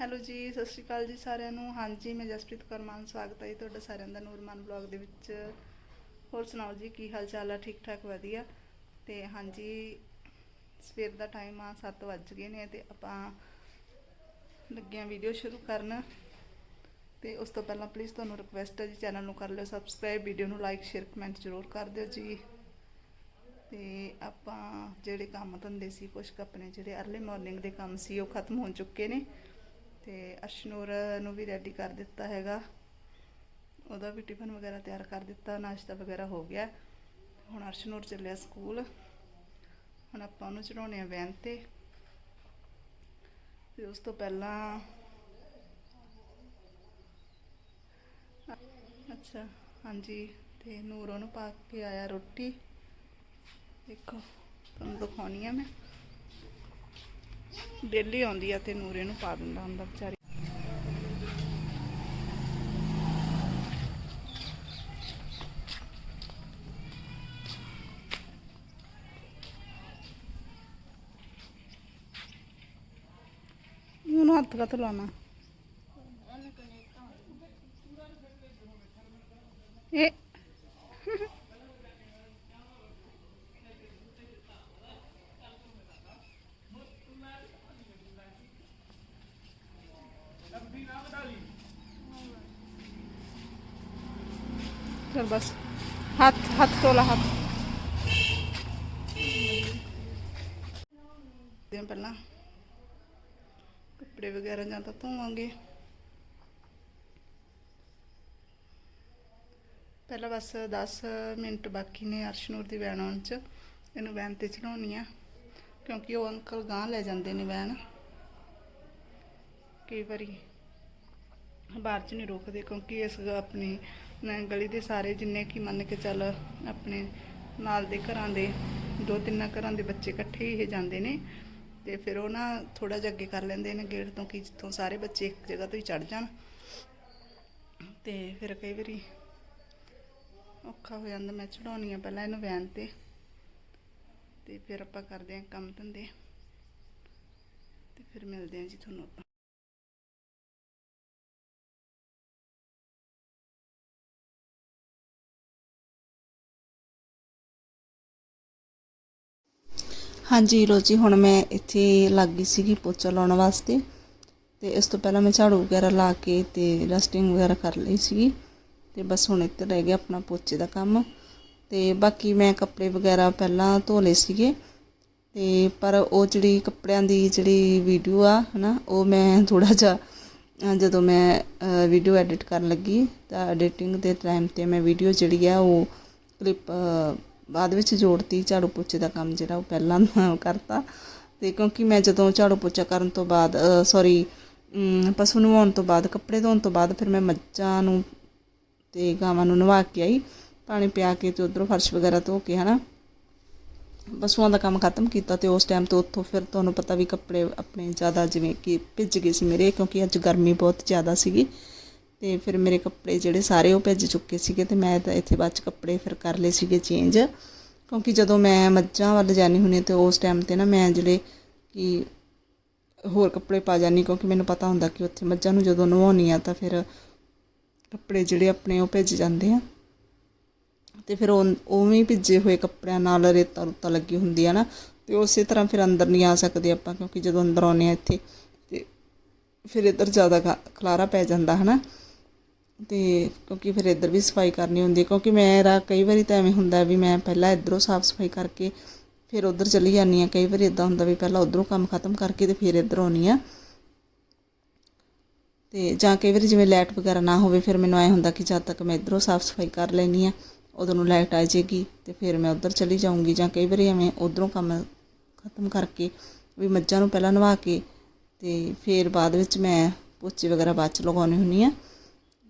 Hello ਜੀ, ਸਤਿ ਸ਼੍ਰੀ ਅਕਾਲ ਜੀ ਸਾਰਿਆਂ ਨੂੰ। ਹਾਂਜੀ, ਮੈਂ ਜਸਪ੍ਰੀਤ ਕੌਰ ਮਾਨ, ਸਵਾਗਤ ਹੈ ਜੀ ਤੁਹਾਡਾ ਸਾਰਿਆਂ ਦਾ ਨੂਰਮਾਨ ਬਲੌਗ ਦੇ ਵਿੱਚ। ਹੋਰ ਸੁਣਾਓ ਜੀ, ਕੀ ਹਾਲ ਚਾਲ ਆ? ਠੀਕ ਠਾਕ ਵਧੀਆ? ਤੇ ਹਾਂਜੀ, ਸਵੇਰ ਦਾ ਟਾਈਮ ਆ 7 ਵੱਜ ਗਏ ਨੇ ਤੇ ਆਪਾਂ ਲੱਗਿਆਂ ਵੀਡੀਓ ਸ਼ੁਰੂ ਕਰਨ। ਤੇ ਉਸ ਤੋਂ ਪਹਿਲਾਂ ਪਲੀਜ਼ ਤੁਹਾਨੂੰ ਰਿਕਵੈਸਟ ਹੈ ਜੀ ਚੈਨਲ ਨੂੰ ਕਰ ਲਿਓ ਸਬਸਕ੍ਰਾਈਬ ਵੀਡੀਓ ਨੂੰ ਲਾਈਕ ਸ਼ੇਅਰ ਕਮੈਂਟ ਜ਼ਰੂਰ ਕਰ ਦਿਓ ਜੀ। ਤੇ ਆਪਾਂ ਜਿਹੜੇ ਕੰਮ ਧੰਦੇ ਸੀ ਕੁਝ ਕੁ ਆਪਣੇ ਜਿਹੜੇ ਅਰਲੀ ਮਾਰਨਿੰਗ ਦੇ ਕੰਮ ਸੀ, ਉਹ ਖਤਮ ਹੋ ਚੁੱਕੇ ਨੇ। ਤੇ ਅਸ਼ਨੂਰ ਨੂੰ ਵੀ ਰੈਡੀ ਕਰ ਦਿੱਤਾ ਹੈਗਾ। ਉਹਦਾ ਵੀ ਟਿਫਨ ਵਗੈਰਾ ਤਿਆਰ ਕਰ ਦਿੱਤਾ, ਨਾਸ਼ਤਾ ਵਗੈਰਾ ਹੋ ਗਿਆ। ਹੁਣ ਅਰਸ਼ਨੂਰ ਚੱਲਿਆ ਸਕੂਲ। ਹੁਣ ਆਪਾਂ ਉਹਨੂੰ ਚੜਾਉਣੇ ਆ ਵੈਨ ਤੇ। ਤੇ ਉਸ ਤੋਂ ਪਹਿਲਾਂ ਅੱਛਾ, ਹਾਂਜੀ, ਤੇ ਨੂਰ ਉਹਨੂੰ ਪਾ ਕੇ ਆਇਆ ਰੋਟੀ। ਦੇਖੋ, ਤੁਹਾਨੂੰ ਦਿਖਾਉਣੀ ਆ ਮੈਂ। ਡੇਲੀ ਆਉਂਦੀ ਆ ਤੇ ਨੂਰੇ ਨੂੰ ਪਾ ਦਿੰਦਾ ਹੁੰਦਾ ਵਿਚਾਰੀ। ਉਹਨੂੰ ਹੱਥ ਕਾ ਲਾਉਣਾ? ਇਹ ਚਲ ਬਸ। ਹੱਥ ਹੱਥ ਤੋਲਾ, ਹੱਥ। ਦੇ ਪਹਿਲਾਂ ਕੱਪੜੇ ਵਗੈਰਾ ਜਾਂ ਤਾਂ ਧੋਵਾਂਗੇ। ਪਹਿਲਾਂ ਬਸ 10 ਮਿੰਟ ਬਾਕੀ ਨੇ ਅਰਸ਼ਨੂਰ ਦੀ ਵੈਨ ਆਉਣ ਚ। ਇਹਨੂੰ ਵੈਨ ਤੇ ਚੜਾਉਣੀ ਆ, ਕਿਉਂਕਿ ਉਹ ਅੰਕਲ ਗਾਂ ਲੈ ਜਾਂਦੇ ਨੇ ਵੈਨ। ਕਈ ਵਾਰੀ ਬਾਹਰ ਚ ਨਹੀਂ ਰੋਕਦੇ ਕਿਉਂਕਿ ਇਸ ਆਪਣੀ ਗਲੀ ਦੇ ਸਾਰੇ ਜਿੰਨੇ ਕੀ ਮੰਨ ਕੇ ਚੱਲ ਆਪਣੇ ਨਾਲ ਦੇ ਘਰਾਂ ਦੇ ਦੋ ਤਿੰਨਾਂ ਘਰਾਂ ਦੇ ਬੱਚੇ ਇਕੱਠੇ ਹੀ ਜਾਂਦੇ ਨੇ ਤੇ ਫਿਰ ਉਹ ਨਾ ਥੋੜਾ ਜਿਹਾ ਅੱਗੇ ਕਰ ਲੈਂਦੇ ਨੇ ਗੇਟ ਤੋਂ ਕਿ ਜਿੱਥੋਂ ਸਾਰੇ ਬੱਚੇ ਇੱਕ ਜਗ੍ਹਾ ਤੋਂ ਹੀ ਚੜ ਜਾਣ। ਤੇ ਫਿਰ ਕਈ ਵਾਰੀ ਔਖਾ ਹੋ ਜਾਂਦਾ, ਮੈਂ ਚੜਾਉਣੀ ਆ ਪਹਿਲਾਂ ਇਹਨੂੰ ਵੈਨ ਤੇ। ਤੇ ਫਿਰ ਆਪਾਂ ਕਰਦੇ ਹਾਂ ਕੰਮ ਧੰਦੇ। ਤੇ ਫਿਰ ਮਿਲਦੇ ਹਾਂ ਜੀ ਤੁਹਾਨੂੰ ਆਪਾਂ। ਹਾਂਜੀ ਰੋਜੀ ਹੁਣ ਮੈਂ ਇੱਥੇ ਲੱਗ ਗਈ ਸੀਗੀ ਪੋਚਾ ਲਾਉਣ ਵਾਸਤੇ ਤੇ ਇਸ ਤੋਂ ਪਹਿਲਾਂ ਮੈਂ ਝਾੜੂ ਵਗੈਰਾ ਲਾ ਕੇ ਤੇ ਡਸਟਿੰਗ ਵਗੈਰਾ ਕਰ ਲਈ ਸੀਗੀ ਤੇ ਬਸ ਹੁਣ ਇੱਥੇ ਰਹਿ ਗਿਆ ਆਪਣਾ ਪੋਚੇ ਦਾ ਕੰਮ ਤੇ ਬਾਕੀ ਮੈਂ ਕੱਪੜੇ ਵਗੈਰਾ ਪਹਿਲਾਂ ਧੋ ਲਏ ਸੀਗੇ ਤੇ ਪਰ ਉਹ ਜਿਹੜੀ ਕੱਪੜਿਆਂ ਦੀ ਜਿਹੜੀ ਵੀਡੀਓ ਆ, ਹਨਾ, ਉਹ ਮੈਂ ਥੋੜਾ ਜਿਹਾ ਜਦੋਂ ਮੈਂ ਵੀਡੀਓ ਐਡਿਟ ਕਰਨ ਲੱਗੀ ਤਾਂ ਐਡੀਟਿੰਗ ਦੇ ਟਾਈਮ ਤੇ ਮੈਂ ਵੀਡੀਓ ਜਿਹੜੀ ਆ ਉਹ ਕਲਿੱਪ ਬਾਅਦ ਵਿੱਚ ਜੋੜਤੀ ਝਾੜੂ ਪੋਚੇ ਦਾ ਕੰਮ ਜਿਹੜਾ ਉਹ ਪਹਿਲਾਂ ਕਰਤਾ। ਤੇ ਕਿਉਂਕਿ ਮੈਂ ਜਦੋਂ ਝਾੜੂ ਪੋਚਾ ਕਰਨ ਤੋਂ ਬਾਅਦ ਸੌਰੀ ਪਸ਼ੂ ਨਵਾਉਣ ਤੋਂ ਬਾਅਦ, ਕੱਪੜੇ ਧੋਣ ਤੋਂ ਬਾਅਦ ਫਿਰ ਮੈਂ ਮੱਝਾਂ ਨੂੰ ਤੇ ਗਾਵਾਂ ਨੂੰ ਨਵਾ ਕੇ ਆਈ, ਪਾਣੀ ਪਿਆ ਕੇ ਤੇ ਉਧਰੋਂ ਫਰਸ਼ ਵਗੈਰਾ ਧੋ ਕੇ, ਹਨਾ। ਪਸ਼ੂਆਂ ਦਾ ਕੰਮ ਖਤਮ ਕੀਤਾ ਤੇ ਉਸ ਟਾਈਮ ਤੋਂ ਉੱਥੋਂ ਫਿਰ ਤੁਹਾਨੂੰ ਪਤਾ ਵੀ ਕੱਪੜੇ ਆਪਣੇ ਜ਼ਿਆਦਾ ਜਿਵੇਂ ਕਿ ਭਿੱਜ ਗਏ ਸੀ ਮੇਰੇ, ਕਿਉਂਕਿ ਅੱਜ ਗਰਮੀ ਬਹੁਤ ਜ਼ਿਆਦਾ ਸੀਗੀ। ਅਤੇ ਫਿਰ ਮੇਰੇ ਕੱਪੜੇ ਜਿਹੜੇ ਸਾਰੇ ਉਹ ਭਿੱਜ ਚੁੱਕੇ ਸੀਗੇ ਅਤੇ ਮੈਂ ਤਾਂ ਇੱਥੇ ਬਾਅਦ ਚ ਕੱਪੜੇ ਫਿਰ ਕਰ ਲਏ ਸੀਗੇ ਚੇਂਜ ਕਿਉਂਕਿ ਜਦੋਂ ਮੈਂ ਮੱਝਾਂ ਵੱਲ ਜਾਣੀ ਹੁੰਦੀ ਤੇ ਉਸ ਟਾਈਮ ਤੇ ਨਾ ਮੈਂ ਜਿਹੜੇ ਕਿ ਹੋਰ ਕੱਪੜੇ ਪਾ ਜਾਨੀ ਕਿਉਂਕਿ ਮੈਨੂੰ ਪਤਾ ਹੁੰਦਾ ਕਿ ਉੱਥੇ ਮੱਝਾਂ ਨੂੰ ਜਦੋਂ ਨਵਾਉਣੀ ਆ ਤਾਂ ਫਿਰ ਕੱਪੜੇ ਜਿਹੜੇ ਆਪਣੇ ਉਹ ਭਿੱਜ ਜਾਂਦੇ ਆ। ਤੇ ਫਿਰ ਉਹ ਉਵੇਂ ਭਿੱਜੇ ਹੋਏ ਕੱਪੜਿਆਂ ਨਾਲ ਰੇਤਾ ਰੁੱਤਾ ਲੱਗੀ ਹੁੰਦੀ ਆ ਨਾ, ਤੇ ਉਸੇ ਤਰ੍ਹਾਂ ਫਿਰ ਅੰਦਰ ਨਹੀਂ ਆ ਸਕਦੇ ਆਪਾਂ, ਕਿਉਂਕਿ ਜਦੋਂ ਅੰਦਰ ਆਉਂਦੇ ਆ ਇੱਥੇ ਤੇ ਫਿਰ ਇੱਧਰ ਜ਼ਿਆਦਾ ਖ- ਖਲਾਰਾ ਪੈ ਜਾਂਦਾ ਹਨਾ। ਤੇ ਕਿਉਂਕਿ ਫਿਰ ਇੱਧਰ ਵੀ ਸਫ਼ਾਈ ਕਰਨੀ ਹੁੰਦੀ ਹੈ, ਕਿਉਂਕਿ ਮੇਰਾ ਕਈ ਵਾਰੀ ਤਾਂ ਐਵੇਂ ਹੁੰਦਾ ਵੀ ਮੈਂ ਪਹਿਲਾਂ ਇੱਧਰੋਂ ਸਾਫ਼ ਸਫ਼ਾਈ ਕਰਕੇ ਫਿਰ ਉੱਧਰ ਚਲੀ ਜਾਂਦੀ ਆ ਕਈ ਵਾਰੀ ਇਦਾਂ ਹੁੰਦਾ ਵੀ ਪਹਿਲਾਂ ਉੱਧਰੋਂ ਕੰਮ ਖਤਮ ਕਰਕੇ ਤੇ ਫਿਰ ਇੱਧਰ ਆਉਣੀ ਆ ਤੇ ਜਾਂ ਕਈ ਵਾਰੀ ਜਿਵੇਂ ਲਾਈਟ ਵਗੈਰਾ ਨਾ ਹੋਵੇ, ਫਿਰ ਮੈਨੂੰ ਐ ਹੁੰਦਾ ਕਿ ਜਦ ਤੱਕ ਮੈਂ ਇੱਧਰੋਂ ਸਾਫ਼ ਸਫ਼ਾਈ ਕਰ ਲੈਣੀ ਆ ਉਦੋਂ ਨੂੰ ਲਾਈਟ ਆ ਜਾਏਗੀ ਤੇ ਫਿਰ ਮੈਂ ਉੱਧਰ ਚਲੀ ਜਾਊਂਗੀ। ਜਾਂ ਕਈ ਵਾਰੀ ਐਵੇਂ ਉੱਧਰੋਂ ਕੰਮ ਖਤਮ ਕਰਕੇ ਵੀ ਮੱਝਾਂ ਨੂੰ ਪਹਿਲਾਂ ਨਵਾ ਕੇ ਤੇ ਫਿਰ ਬਾਅਦ ਵਿੱਚ ਮੈਂ ਪੋਚੇ ਵਗੈਰਾ ਬਾਅਦ ਚ ਲਗਾਉਣੀ ਹੁੰਨੀ ਆ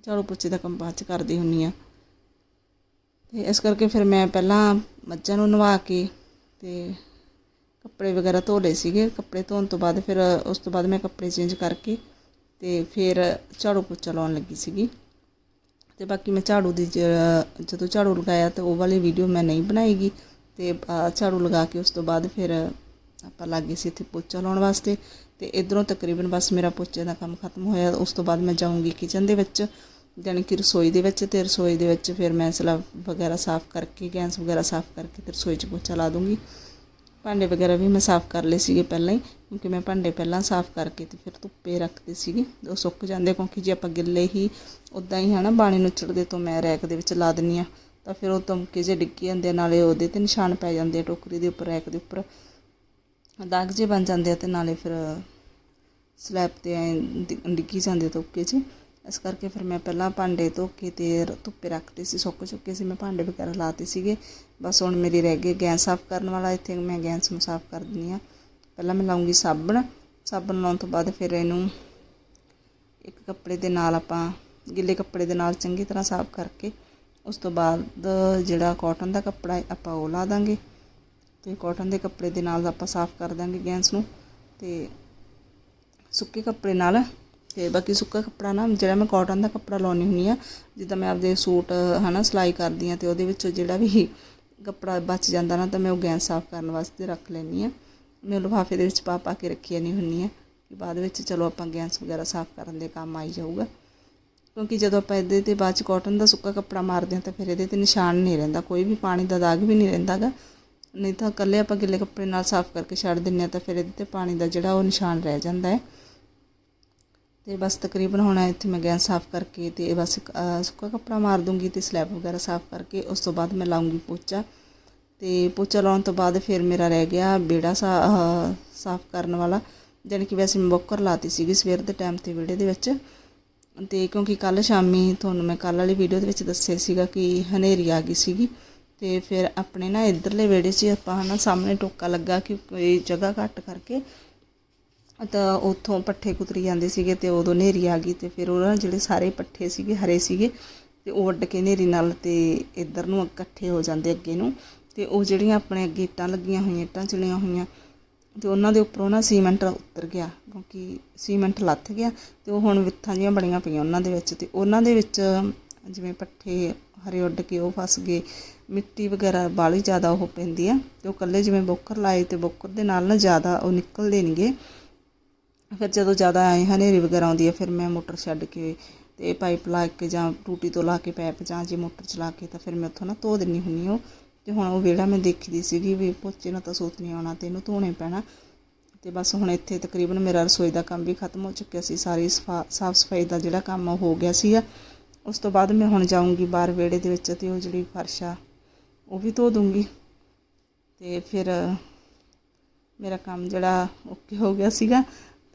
ਝਾੜੂ ਪੋਚੇ ਦਾ ਕੰਮ ਬਾਅਦ ਚ ਕਰਦੀ ਹੁੰਨੀ ਆ। ਤੇ ਇਸ ਕਰਕੇ ਫਿਰ ਮੈਂ ਪਹਿਲਾਂ ਮੱਝਾਂ ਨੂੰ ਨਵਾ ਕੇ ਤੇ ਕੱਪੜੇ ਵਗੈਰਾ ਧੋ ਲਏ ਸੀਗੇ। ਕੱਪੜੇ ਧੋਣ ਤੋਂ ਬਾਅਦ ਫਿਰ ਉਸ ਤੋਂ ਬਾਅਦ ਮੈਂ ਕੱਪੜੇ ਚੇਂਜ ਕਰਕੇ ਤੇ ਫਿਰ ਝਾੜੂ ਪੋਚਾ ਲਾਉਣ ਲੱਗੀ ਸੀਗੀ। ਤੇ ਬਾਕੀ ਮੈਂ ਝਾੜੂ ਦੀ ਜਦੋਂ ਝਾੜੂ ਲਗਾਇਆ ਤੇ ਉਹ ਵਾਲੀ ਵੀਡੀਓ ਮੈਂ ਨਹੀਂ ਬਣਾਏਗੀ ਤੇ ਬਾਅਦ ਝਾੜੂ ਲਗਾ ਕੇ ਉਸ ਤੋਂ ਬਾਅਦ ਫਿਰ ਆਪਾਂ ਲੱਗ ਗਏ ਸੀ ਇੱਥੇ ਪੋਚਾ ਲਾਉਣ ਵਾਸਤੇ ਤੇ ਇਧਰੋਂ ਤਕਰੀਬਨ ਬਸ ਮੇਰਾ ਪੋਚੇ ਦਾ ਕੰਮ ਖਤਮ ਹੋਇਆ। ਉਸ ਤੋਂ ਬਾਅਦ ਮੈਂ ਜਾਊਂਗੀ ਕਿਚਨ ਦੇ ਵਿੱਚ ਜਾਣੀ ਕਿ ਰਸੋਈ ਦੇ ਵਿੱਚ ਤੇ ਰਸੋਈ ਦੇ ਵਿੱਚ ਫਿਰ ਮੈਂ ਸਲਬ ਵਗੈਰਾ ਸਾਫ਼ ਕਰਕੇ ਗੈਸ ਵਗੈਰਾ ਸਾਫ਼ ਕਰਕੇ ਤੇ ਰਸੋਈ 'ਚ ਪੋਚਾ ਲਾ ਦੂੰਗੀ। ਭਾਂਡੇ ਵਗੈਰਾ ਵੀ ਮੈਂ ਸਾਫ਼ ਕਰ ਲਏ ਸੀਗੇ ਪਹਿਲਾਂ ਹੀ ਕਿਉਂਕਿ ਮੈਂ ਭਾਂਡੇ ਪਹਿਲਾਂ ਸਾਫ਼ ਕਰਕੇ ਤੇ ਫਿਰ ਧੁੱਪੇ ਰੱਖਦੇ ਸੀਗੇ। ਉਹ ਸੁੱਕ ਜਾਂਦੇ ਕਿਉਂਕਿ ਜੇ ਆਪਾਂ ਗਿੱਲੇ ਹੀ ਉਦਾਂ ਹੀ ਹਨਾ ਬਾਣੀ ਨੁੱਚੜਦੇ ਤੋਂ ਮੈਂ ਰੈਕ ਦੇ ਵਿੱਚ ਲਾ ਦਿੰਨੀ ਆ ਤਾਂ ਫਿਰ ਉਹ ਤਮਕੇ ਜੇ ਡਿੱਗੀ ਜਾਂਦੇ ਆ, ਨਾਲੇ ਉਹਦੇ ਤੇ ਨਿਸ਼ਾਨ ਪੈ ਜਾਂਦੇ ਆ ਟੋਕਰੀ ਦੇ ਉੱਪਰ ਰੈਕ ਦੇ ਉੱਪਰ। ਦਾਗ ਜੇ ਬਣ ਜਾਂਦੇ ਆ ਤੇ ਨਾਲੇ ਫਿਰ ਸਲੈਬ ਤੇ ਐ ਡਿੱਗੀ ਜਾਂਦੇ ਤੁੱਕੇ 'ਚ ਇਸ ਕਰਕੇ ਫਿਰ ਮੈਂ ਪਹਿਲਾਂ ਭਾਂਡੇ ਧੋ ਕੇ ਤੇ ਰ- ਧੁੱਪੇ ਰੱਖਤੇ ਸੀ ਸੁੱਕ ਚੁੱਕੇ ਸੀ ਮੈਂ ਭਾਂਡੇ ਵਗੈਰਾ ਲਾਤੇ ਸੀਗੇ ਬਸ ਹੁਣ ਮੇਰੀ ਰਹਿ ਗਈ ਗੈਸ ਸਾਫ਼ ਕਰਨ ਵਾਲਾ ਇੱਥੇ ਮੈਂ ਗੈਸ ਨੂੰ ਸਾਫ਼ ਕਰ ਦਿੰਦੀ ਆ ਪਹਿਲਾਂ ਮੈਂ ਲਾਉਂਗੀ ਸਾਬਣ ਸਾਬਣ ਲਾਉਣ ਤੋਂ ਬਾਅਦ ਫਿਰ ਇਹਨੂੰ ਇੱਕ ਕੱਪੜੇ ਦੇ ਨਾਲ ਆਪਾਂ ਗਿੱਲੇ ਕੱਪੜੇ ਦੇ ਨਾਲ ਚੰਗੀ ਤਰ੍ਹਾਂ ਸਾਫ਼ ਕਰਕੇ ਉਸ ਤੋਂ ਬਾਅਦ ਜਿਹੜਾ ਕਾਟਨ ਦਾ ਕੱਪੜਾ ਹੈ ਆਪਾਂ ਉਹ ਲਾ ਦਾਂਗੇ ਤੇ ਕਾਟਨ ਦੇ ਕੱਪੜੇ ਦੇ ਨਾਲ ਆਪਾਂ ਸਾਫ਼ ਕਰ ਦਾਂਗੇ ਗੈਸ ਨੂੰ ਤੇ ਸੁੱਕੇ ਕੱਪੜੇ ਨਾਲ ਤੇ ਬਾਕੀ ਸੁੱਕਾ ਕੱਪੜਾ ਨਾ, ਜਿਹੜਾ ਮੈਂ ਕਾਟਨ ਦਾ ਕੱਪੜਾ ਲਾਉਣੀ ਹੁੰਦੀ ਆ ਜਿੱਦਾਂ ਮੈਂ ਆਪਦੇ ਸੂਟ, ਹਨਾ, ਸਿਲਾਈ ਕਰਦੀ ਆ ਤੇ ਉਹਦੇ ਵਿੱਚੋਂ ਜਿਹੜਾ ਵੀ ਕੱਪੜਾ ਬਚ ਜਾਂਦਾ ਨਾ, ਤਾਂ ਮੈਂ ਉਹ ਗੈਸ ਸਾਫ਼ ਕਰਨ ਵਾਸਤੇ ਰੱਖ ਲੈਂਦੀ ਆ ਮੈਂ ਲਿਫਾਫੇ ਦੇ ਵਿੱਚ ਪਾ ਪਾ ਕੇ ਰੱਖੀ ਨਹੀਂ ਹੁੰਦੀ ਆ ਕਿ ਬਾਅਦ ਵਿੱਚ ਚਲੋ ਆਪਾਂ ਗੈਸ ਵਗੈਰਾ ਸਾਫ਼ ਕਰਨ ਦੇ ਕੰਮ ਆਈ ਜਾਊਗਾ। ਕਿਉਂਕਿ ਜਦੋਂ ਆਪਾਂ ਇਹਦੇ ਤੇ ਬਾਅਦ ਚ ਕਾਟਨ ਦਾ ਸੁੱਕਾ ਕੱਪੜਾ ਮਾਰਦੇ ਹਾਂ ਤਾਂ ਫਿਰ ਇਹਦੇ ਤੇ ਨਿਸ਼ਾਨ ਨਹੀਂ ਰਹਿੰਦਾ, ਕੋਈ ਵੀ ਪਾਣੀ ਦਾ ਦਾਗ ਵੀ ਨਹੀਂ ਰਹਿੰਦਾਗਾ ਨਹੀਂ ਤਾਂ ਇਕੱਲੇ ਆਪਾਂ ਗਿੱਲੇ ਕੱਪੜੇ ਨਾਲ ਸਾਫ਼ ਕਰਕੇ ਛੱਡ ਦਿੰਨੇ ਆ ਤਾਂ ਫਿਰ ਇਹਦੇ ਤੇ ਪਾਣੀ ਦਾ ਜਿਹੜਾ ਉਹ ਨਿਸ਼ਾਨ ਰਹਿ ਜਾਂਦਾ ਹੈ। ਤੇ ਬਸ ਤਕਰੀਬਨ ਹੁਣ ਇੱਥੇ ਮੈਂ ਗੈਸ ਸਾਫ਼ ਕਰਕੇ ਤੇ ਬਸ ਸੁੱਕਾ ਕੱਪੜਾ ਮਾਰ ਦੂੰਗੀ ਤੇ ਸਲੈਬ ਵਗੈਰਾ ਸਾਫ਼ ਕਰਕੇ ਉਸ ਤੋਂ ਬਾਅਦ ਮੈਂ ਲਾਉਂਗੀ ਪੋਚਾ। ਤੇ ਪੋਚਾ ਲਾਉਣ ਤੋਂ ਬਾਅਦ ਫਿਰ ਮੇਰਾ ਰਹਿ ਗਿਆ ਬੇੜਾ ਸਾ ਸਾਫ਼ ਕਰਨ ਵਾਲਾ। ਜਾਣੀ ਕਿ ਵੈਸੇ ਮੈਂ ਬੋਕਰ ਲਾਤੀ ਸੀਗੀ ਸਵੇਰ ਦੇ ਟਾਈਮ ਤੇ ਵਿਹੜੇ ਦੇ ਵਿੱਚ। ਤੇ ਕਿਉਂਕਿ ਕੱਲ ਸ਼ਾਮੀ ਤੁਹਾਨੂੰ ਮੈਂ ਕੱਲ ਵਾਲੀ ਵੀਡੀਓ ਦੇ ਵਿੱਚ ਦੱਸਿਆ ਸੀਗਾ ਕਿ ਹਨੇਰੀ ਆ ਗਈ ਸੀਗੀ। ਤੇ ਫਿਰ ਆਪਣੇ ਨਾ ਇਧਰਲੇ ਵਿਹੜੇ 'ਚ ਆਪਾਂ ਹਨਾ ਸਾਹਮਣੇ ਟੋਕਾ ਲੱਗਾ ਕਿ ਕੋਈ ਜਗ੍ਹਾ ਘੱਟ ਕਰਕੇ ਤਾਂ ਉੱਥੋਂ ਪੱਠੇ ਕੁਤਰੀ ਜਾਂਦੇ ਸੀਗੇ ਤੇ ਉਦੋਂ ਹਨੇਰੀ ਆ ਗਈ ਤੇ ਫਿਰ ਉਹਨਾਂ ਜਿਹੜੇ ਸਾਰੇ ਪੱਠੇ ਸੀਗੇ, ਹਰੇ ਸੀਗੇ ਤੇ ਉਹ ਵੱਢ ਕੇ ਹਨੇਰੀ ਨਾਲ ਤੇ ਇੱਧਰ ਨੂੰ ਇਕੱਠੇ ਹੋ ਜਾਂਦੇ ਅੱਗੇ ਨੂੰ ਤੇ ਉਹ ਜਿਹੜੀਆਂ ਆਪਣੇ ਅੱਗੇ ਇੱਟਾਂ ਲੱਗੀਆਂ ਹੋਈਆਂ, ਇੱਟਾਂ ਚਿਣੀਆਂ ਹੋਈਆਂ ਤੇ ਉਹਨਾਂ ਦੇ ਉੱਪਰੋਂ ਨਾ ਸੀਮੈਂਟ ਉਤਰ ਗਿਆ ਕਿਉਂਕਿ ਸੀਮੈਂਟ ਲੱਥ ਗਿਆ ਤੇ ਉਹ ਹੁਣ ਵਿੱਥਾਂ ਜੀਆਂ ਬਣੀਆਂ ਪਈਆਂ ਉਹਨਾਂ ਦੇ ਵਿੱਚ ਤੇ ਉਹਨਾਂ ਦੇ ਵਿੱਚ ਜਿਵੇਂ ਪੱਠੇ ਹਰੇ ਉੱਡ ਕੇ ਉਹ ਫਸ ਗਏ, ਮਿੱਟੀ ਵਗੈਰਾ ਬਾਲੀ ਜ਼ਿਆਦਾ ਉਹ ਪੈਂਦੀ ਆ, ਤੇ ਉਹ ਕੱਲੇ ਜਿਵੇਂ ਬੋਕਰ ਲਾਏ ਤੇ ਬੋਕਰ ਦੇ ਨਾਲ ਨਾ ਜ਼ਿਆਦਾ ਉਹ ਨਿਕਲਦੇ ਨਹੀਂਗੇ ਫਿਰ ਜਦੋਂ ਜ਼ਿਆਦਾ ਆਏ ਹਨੇਰੀ ਵਗੈਰਾ ਆਉਂਦੀ ਹੈ ਫਿਰ ਮੈਂ ਮੋਟਰ ਛੱਡ ਕੇ ਤੇ ਪਾਈਪ ਲਾ ਕੇ ਜਾਂ ਟੂਟੀ ਤੋਂ ਲਾ ਕੇ ਪਾਈਪ ਜਾਂ ਜੇ ਮੋਟਰ ਚਲਾ ਕੇ ਤਾਂ ਫਿਰ ਮੈਂ ਉੱਥੋਂ ਨਾ ਧੋ ਦਿੰਨੀ ਹੁੰਨੀ ਉਹ। ਤੇ ਹੁਣ ਉਹ ਵਿਹੜਾ ਮੈਂ ਦੇਖਦੀ ਸੀਗੀ ਵੀ ਪੋਚੇ ਨਾਲ ਤਾਂ ਸੂਤ ਨਹੀਂ ਆਉਣਾ ਤੇ ਇਹਨੂੰ ਧੋਣੇ ਪੈਣਾ। ਤੇ ਬਸ ਹੁਣ ਇੱਥੇ ਤਕਰੀਬਨ ਮੇਰਾ ਰਸੋਈ ਦਾ ਕੰਮ ਵੀ ਖਤਮ ਹੋ ਚੁੱਕਿਆ ਸੀ, ਸਾਰੀ ਸਫਾ, ਸਾਫ਼ ਸਫ਼ਾਈ ਦਾ ਜਿਹੜਾ ਕੰਮ ਉਹ ਹੋ ਗਿਆ ਸੀਗਾ। ਉਸ ਤੋਂ ਬਾਅਦ ਮੈਂ ਹੁਣ ਜਾਊਂਗੀ ਬਾਹਰ ਵਿਹੜੇ ਦੇ ਵਿੱਚ ਤੇ ਉਹ ਜਿਹੜੀ ਫਰਸ਼ ਆ, ਉਹ ਵੀ ਧੋ ਦੂੰਗੀ। ਤੇ ਫਿਰ ਮੇਰਾ ਕੰਮ ਜਿਹੜਾ ਓਕੇ ਹੋ ਗਿਆ ਸੀਗਾ।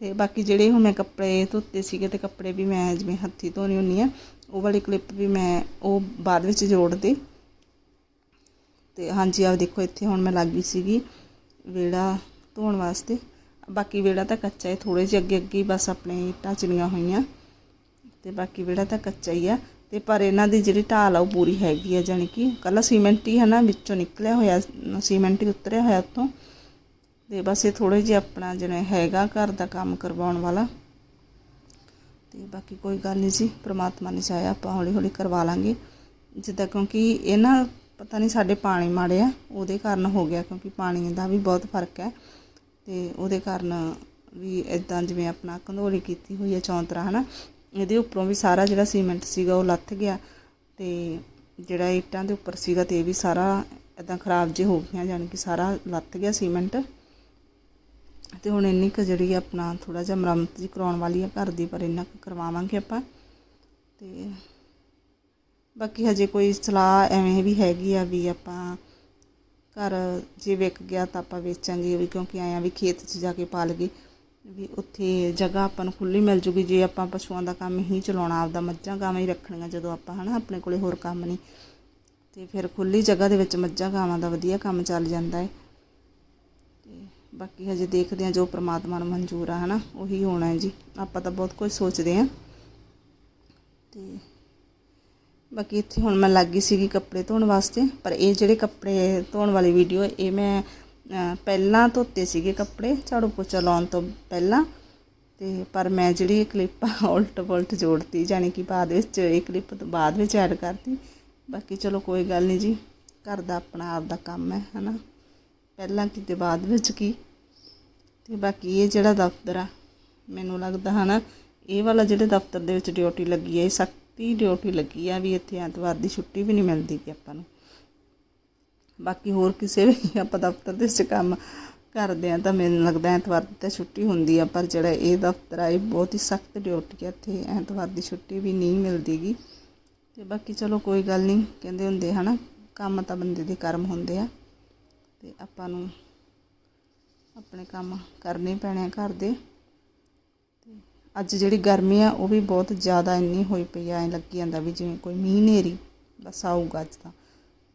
ਤੇ ਬਾਕੀ ਜਿਹੜੇ ਹੁਣ ਮੈਂ ਕੱਪੜੇ ਧੋਤੇ ਸੀਗੇ ਤੇ ਕੱਪੜੇ ਵੀ ਮੈਂ ਜਿਵੇਂ ਹੱਥੀ ਧੋਣੀ ਹੁੰਨੀ ਆ, ਉਹ ਵਾਲੀ ਕਲਿੱਪ ਵੀ ਮੈਂ ਉਹ ਬਾਅਦ ਵਿੱਚ ਜੋੜਦੇ। ਤੇ ਹਾਂਜੀ, ਆਹ ਦੇਖੋ, ਇੱਥੇ ਹੁਣ ਮੈਂ ਲੱਗ ਗਈ ਸੀਗੀ ਵਿਹੜਾ ਧੋਣ ਵਾਸਤੇ। ਬਾਕੀ ਵਿਹੜਾ ਤਾਂ ਕੱਚਾ ਹੈ ਥੋੜੇ ਜਿਹੇ ਅੱਗੇ ਅੱਗੇ ਹੀ ਬਸ ਆਪਣੇ ਇੱਟਾਂ ਚਿਣੀਆਂ ਹੋਈਆਂ। ਤੇ ਬਾਕੀ ਵਿਹੜਾ ਤਾਂ ਕੱਚਾ ਹੀ ਆ। ਤੇ ਪਰ ਇਹਨਾਂ ਦੀ ਜਿਹੜੀ ਢਾਲ ਆ ਉਹ ਪੂਰੀ ਹੈਗੀ ਆ, ਜਾਣੀ ਕਿ ਕੱਲਾ ਸੀਮੈਂਟ ਹੀ ਹੈ ਨਾ ਵਿੱਚੋਂ ਨਿਕਲਿਆ ਹੋਇਆ, ਸੀਮੈਂਟ ਹੀ ਉਤਰਿਆ ਹੋਇਆ ਉੱਥੋਂ। ਤੇ ਬਸ ਇਹ ਥੋੜੇ ਜਿਹਾ ਆਪਣਾ ਜਿਵੇਂ ਹੈਗਾ ਘਰ ਦਾ ਕੰਮ ਕਰਵਾਉਣ ਵਾਲਾ। ਤੇ ਬਾਕੀ ਕੋਈ ਗੱਲ ਨਹੀਂ ਜੀ, ਪ੍ਰਮਾਤਮਾ ਨੇ ਚਾਹਿਆ ਆਪਾਂ ਹੌਲੀ ਹੌਲੀ ਕਰਵਾ ਲਾਂਗੇ। ਜਿੱਦਾਂ ਕਿਉਂਕਿ ਇਹ ਨਾ ਪਤਾ ਨਹੀਂ ਸਾਡੇ ਪਾਣੀ ਮਾੜੇ ਆ, ਉਹਦੇ ਕਾਰਨ ਹੋ ਗਿਆ, ਕਿਉਂਕਿ ਪਾਣੀ ਦਾ ਵੀ ਬਹੁਤ ਫ਼ਰਕ ਹੈ। ਤੇ ਉਹਦੇ ਕਾਰਨ ਵੀ ਇਦਾਂ ਜਿਵੇਂ ਆਪਣਾ ਕੰਧੋਲੀ ਕੀਤੀ ਹੋਈ ਹੈ ਚੌਂਤਰਾ, ਹਨਾ। ਇਹਦੇ ਉੱਪਰੋਂ ਵੀ ਸਾਰਾ ਜਿਹੜਾ ਸੀਮੈਂਟ ਸੀਗਾ ਉਹ ਲੱਥ ਗਿਆ ਤੇ ਜਿਹੜਾ ਇੱਟਾਂ ਦੇ ਉੱਪਰ ਸੀਗਾ ਤੇ ਇਹ ਵੀ ਸਾਰਾ ਇਦਾਂ ਖਰਾਬ ਜੇ ਹੋ ਗਈਆਂ ਯਾਨੀ ਕਿ ਸਾਰਾ ਲੱਥ ਗਿਆ ਸੀਮੈਂਟ। ਤੇ ਹੁਣ ਇੰਨੀ ਕੁ ਜਿਹੜੀ ਆਪਣਾ ਥੋੜਾ ਜਿਹਾ ਮੁਰੰਮਤ ਜੀ ਕਰਾਉਣ ਵਾਲੀ ਆ ਘਰ ਦੀ, ਪਰ ਇੰਨਾ ਕੁ ਕਰਵਾਵਾਂਗੇ ਆਪਾਂ। ਤੇ ਬਾਕੀ ਹਜੇ ਕੋਈ ਸਲਾਹ ਐਵੇਂ ਵੀ ਹੈਗੀ ਆ ਵੀ ਆਪਾਂ ਘਰ ਜੇ ਵਿਕ ਗਿਆ ਤਾਂ ਆਪਾਂ ਵੇਚਾਂਗੇ ਵੀ, ਕਿਉਂਕਿ ਆਇਆ ਵੀ ਖੇਤ 'ਚ ਜਾ ਕੇ ਪਾਲ ਗਏ ਵੀ ਉੱਥੇ ਜਗ੍ਹਾ ਆਪਾਂ ਨੂੰ ਖੁੱਲੀ ਮਿਲ ਜੂਗੀ, ਜੇ ਆਪਾਂ ਪਸ਼ੂਆਂ ਦਾ ਕੰਮ ਹੀ ਚਲਾਉਣਾ, ਆਪਦਾ ਮੱਝਾਂ ਗਾਵਾਂ ਹੀ ਰੱਖਣੀਆਂ, ਜਦੋਂ ਆਪਾਂ ਹਨਾ ਆਪਣੇ ਕੋਲੇ ਹੋਰ ਕੰਮ ਨਹੀਂ। ਤੇ ਫਿਰ ਖੁੱਲੀ ਜਗ੍ਹਾ ਦੇ ਵਿੱਚ ਮੱਝਾਂ ਗਾਵਾਂ ਦਾ ਵਧੀਆ ਕੰਮ ਚੱਲ ਜਾਂਦਾ ਹੈ ਤੇ ਬਾਕੀ ਹਜੇ ਦੇਖਦੇ ਹਾਂ ਜੋ ਪ੍ਰਮਾਤਮਾ ਨੂੰ ਮਨਜ਼ੂਰ ਆ ਹਨਾ, ਉਹੀ ਹੋਣਾ ਹੈ ਜੀ। ਆਪਾਂ ਤਾਂ ਬਹੁਤ ਕੁਝ ਸੋਚਦੇ ਹਾਂ। ਤੇ ਬਾਕੀ ਇੱਥੇ ਹੁਣ ਮੈਂ ਲੱਗ ਗਈ ਸੀਗੀ ਕੱਪੜੇ ਧੋਣ ਵਾਸਤੇ, ਪਰ ਇਹ ਜਿਹੜੇ ਕੱਪੜੇ ਧੋਣ ਵਾਲੀ ਵੀਡੀਓ ਇਹ ਮੈਂ ਪਹਿਲਾਂ ਧੋਤੇ ਸੀਗੇ ਕੱਪੜੇ ਝਾੜੂ ਪੋਚਾ ਲਾਉਣ ਤੋਂ ਪਹਿਲਾਂ। ਤੇ ਪਰ ਮੈਂ ਜਿਹੜੀ ਇਹ ਕਲਿੱਪ ਆ ਉਲਟ ਪੁਲਟ ਜੋੜਤੀ, ਜਾਣੀ ਕਿ ਬਾਅਦ ਵਿੱਚ ਇਹ ਕਲਿੱਪ ਤੋਂ ਬਾਅਦ ਵਿੱਚ ਐਡ ਕਰਤੀ। ਬਾਕੀ ਚਲੋ ਕੋਈ ਗੱਲ ਨਹੀਂ ਜੀ, ਘਰ ਦਾ ਆਪਣਾ ਆਪ ਦਾ ਕੰਮ ਹੈ, ਹਨਾ। ਪਹਿਲਾਂ ਕਿਤੇ ਬਾਅਦ ਵਿੱਚ ਕੀ? ਤੇ ਬਾਕੀ ਇਹ ਜਿਹੜਾ ਦਫ਼ਤਰ ਆ, ਮੈਨੂੰ ਲੱਗਦਾ ਹਨਾ, ਇਹ ਵਾਲਾ ਜਿਹੜੇ ਦਫ਼ਤਰ ਦੇ ਵਿੱਚ ਡਿਊਟੀ ਲੱਗੀ ਹੈ ਇਹ ਸਖਤੀ ਡਿਊਟੀ ਲੱਗੀ ਆ ਵੀ ਇੱਥੇ ਐਤਵਾਰ ਦੀ ਛੁੱਟੀ ਵੀ ਨਹੀਂ ਮਿਲਦੀ ਕਿ ਆਪਾਂ ਨੂੰ। ਬਾਕੀ ਹੋਰ ਕਿਸੇ ਵੀ ਆਪਾਂ ਦਫ਼ਤਰ ਦੇ ਵਿੱਚ ਕੰਮ ਕਰਦੇ ਆ ਤਾਂ ਮੈਨੂੰ ਲੱਗਦਾ ਐਤਵਾਰ ਦੀ ਤਾਂ ਛੁੱਟੀ ਹੁੰਦੀ ਆ, ਪਰ ਜਿਹੜਾ ਇਹ ਦਫ਼ਤਰ ਆ, ਇਹ ਬਹੁਤ ਹੀ ਸਖਤ ਡਿਊਟੀ ਆ, ਇੱਥੇ ਐਤਵਾਰ ਦੀ ਛੁੱਟੀ ਵੀ ਨਹੀਂ ਮਿਲਦੀਗੀ। ਤੇ ਬਾਕੀ ਚਲੋ ਕੋਈ ਗੱਲ ਨਹੀਂ, ਕਹਿੰਦੇ ਹੁੰਦੇ ਹਨਾ, ਕੰਮ ਤਾਂ ਬੰਦੇ ਦੇ ਕਰਮ ਹੁੰਦੇ ਆ, ਤੇ ਆਪਾਂ ਨੂੰ ਆਪਣੇ ਕੰਮ ਕਰਨੇ ਪੈਣੇ ਆ ਘਰ ਦੇ। ਤੇ ਅੱਜ ਜਿਹੜੀ ਗਰਮੀ ਆ, ਉਹ ਵੀ ਬਹੁਤ ਜ਼ਿਆਦਾ ਇੰਨੀ ਹੋਈ ਪਈ ਆ, ਐਂ ਲੱਗੀ ਜਾਂਦਾ ਵੀ ਜਿਵੇਂ ਕੋਈ ਮੀਂਹ ਨੇਰੀ ਬਸ ਆਊਗਾ ਅੱਜ ਤਾਂ।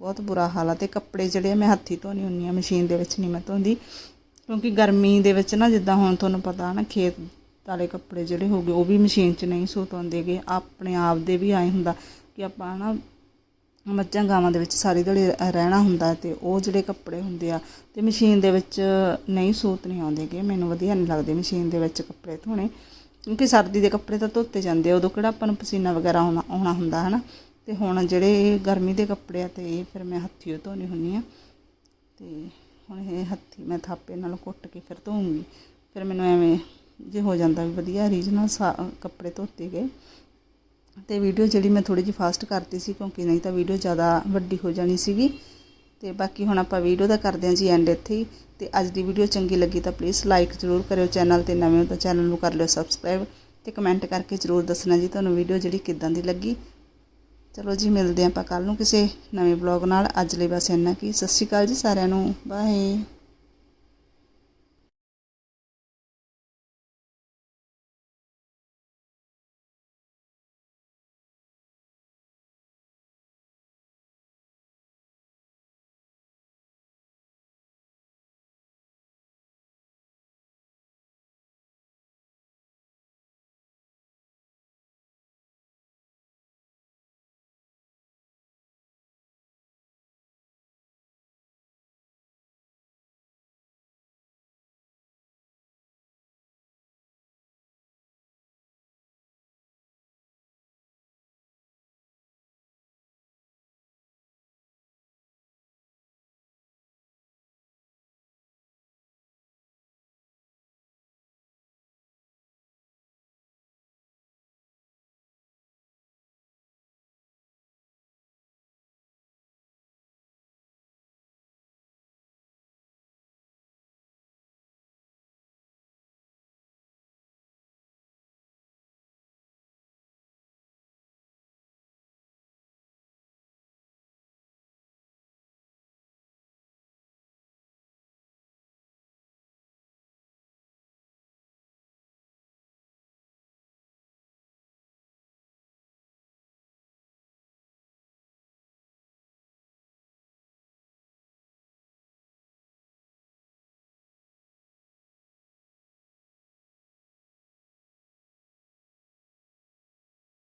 ਬਹੁਤ ਬੁਰਾ ਹਾਲ ਆ। ਤੇ ਕੱਪੜੇ ਜਿਹੜੇ ਆ ਮੈਂ ਹੱਥੀ ਧੋਣੀ ਹੁੰਦੀ ਆ, ਮਸ਼ੀਨ ਦੇ ਵਿੱਚ ਨਹੀਂ ਮੈਂ ਧੋਂਦੀ। ਕਿਉਂਕਿ ਗਰਮੀ ਦੇ ਵਿੱਚ ਨਾ ਜਿੱਦਾਂ ਹੁਣ ਤੁਹਾਨੂੰ ਪਤਾ ਨਾ, ਖੇਤ ਵਾਲੇ ਕੱਪੜੇ ਜਿਹੜੇ ਹੋ ਗਏ, ਉਹ ਵੀ ਮਸ਼ੀਨ 'ਚ ਨਹੀਂ ਸੁੱਕ ਹੁੰਦੇਗੇ ਆਪਣੇ ਆਪ ਦੇ ਵੀ ਆਏ ਹੁੰਦਾ ਕਿ ਆਪਾਂ ਨਾ ਮੱਝਾਂ ਗਾਵਾਂ ਦੇ ਵਿੱਚ ਸਾਰੀ ਦਿਹਾੜੀ ਰਹਿਣਾ ਹੁੰਦਾ ਤੇ ਉਹ ਜਿਹੜੇ ਕੱਪੜੇ ਹੁੰਦੇ ਆ, ਤੇ ਮਸ਼ੀਨ ਦੇ ਵਿੱਚ ਨਹੀਂ ਸੂਤ ਨਹੀਂ ਆਉਂਦੇਗੇ ਮੈਨੂੰ ਵਧੀਆ ਨਹੀਂ ਲੱਗਦੇ ਮਸ਼ੀਨ ਦੇ ਵਿੱਚ ਕੱਪੜੇ ਧੋਣੇ। ਕਿਉਂਕਿ ਸਰਦੀ ਦੇ ਕੱਪੜੇ ਤਾਂ ਧੋਤੇ ਜਾਂਦੇ ਉਦੋਂ ਕਿਹੜਾ ਆਪਾਂ ਨੂੰ ਪਸੀਨਾ ਵਗੈਰਾ ਆਉਣਾ ਆਉਣਾ ਹੁੰਦਾ, ਹਨਾ? ਤੇ ਹੁਣ ਜਿਹੜੇ ਗਰਮੀ ਦੇ ਕੱਪੜੇ ਆ ਤੇ ਇਹ ਫਿਰ ਮੈਂ ਹੱਥੀਓ ਧੋਣੀ ਹੁੰਦੀ ਆ। ਤੇ ਹੁਣ ਇਹ ਹੱਥੀ ਮੈਂ ਥਾਪੇ ਨਾਲ ਕੁੱਟ ਕੇ ਫਿਰ ਧੋਉਂਗੀ ਫਿਰ ਮੈਨੂੰ ਐਵੇਂ ਜੇ ਹੋ ਜਾਂਦਾ ਵੀ ਵਧੀਆ ਰੀਜਨਲ ਕੱਪੜੇ ਧੋਤੇ ਗਏ। ਤੇ ਵੀਡੀਓ ਜਿਹੜੀ ਮੈਂ ਥੋੜੀ ਜਿਹੀ ਫਾਸਟ ਕਰਤੀ ਸੀ ਕਿਉਂਕਿ ਨਹੀਂ ਤਾਂ ਵੀਡੀਓ ਜ਼ਿਆਦਾ ਵੱਡੀ ਹੋ ਜਾਣੀ ਸੀਗੀ। ਤੇ ਬਾਕੀ ਹੁਣ ਆਪਾਂ ਵੀਡੀਓ ਦਾ ਕਰਦੇ ਹਾਂ ਜੀ ਐਂਡ ਇੱਥੇ ਹੀ। ਤੇ ਅੱਜ ਦੀ ਵੀਡੀਓ ਚੰਗੀ ਲੱਗੀ ਤਾਂ ਪਲੀਜ਼ ਲਾਈਕ ਜ਼ਰੂਰ ਕਰਿਓ ਚੈਨਲ ਤੇ ਨਵੇਂ ਹੋ ਤਾਂ ਚੈਨਲ ਨੂੰ ਕਰ ਲਿਓ ਸਬਸਕ੍ਰਾਈਬ ਤੇ ਕਮੈਂਟ ਕਰਕੇ ਜ਼ਰੂਰ ਦੱਸਣਾ ਜੀ ਤੁਹਾਨੂੰ ਵੀਡੀਓ ਜਿਹੜੀ ਕਿੱਦਾਂ ਦੀ ਲੱਗੀ। ਚਲੋ ਜੀ, ਮਿਲਦੇ ਹਾਂ ਆਪਾਂ ਕੱਲ ਨੂੰ ਕਿਸੇ ਨਵੇਂ ਬਲੌਗ ਨਾਲ। ਅੱਜ ਲਈ ਬਸ ਇੰਨਾ ਕੀ। ਸਤਿ ਸ਼੍ਰੀ ਅਕਾਲ ਜੀ ਸਾਰਿਆਂ ਨੂੰ। ਬਾਏ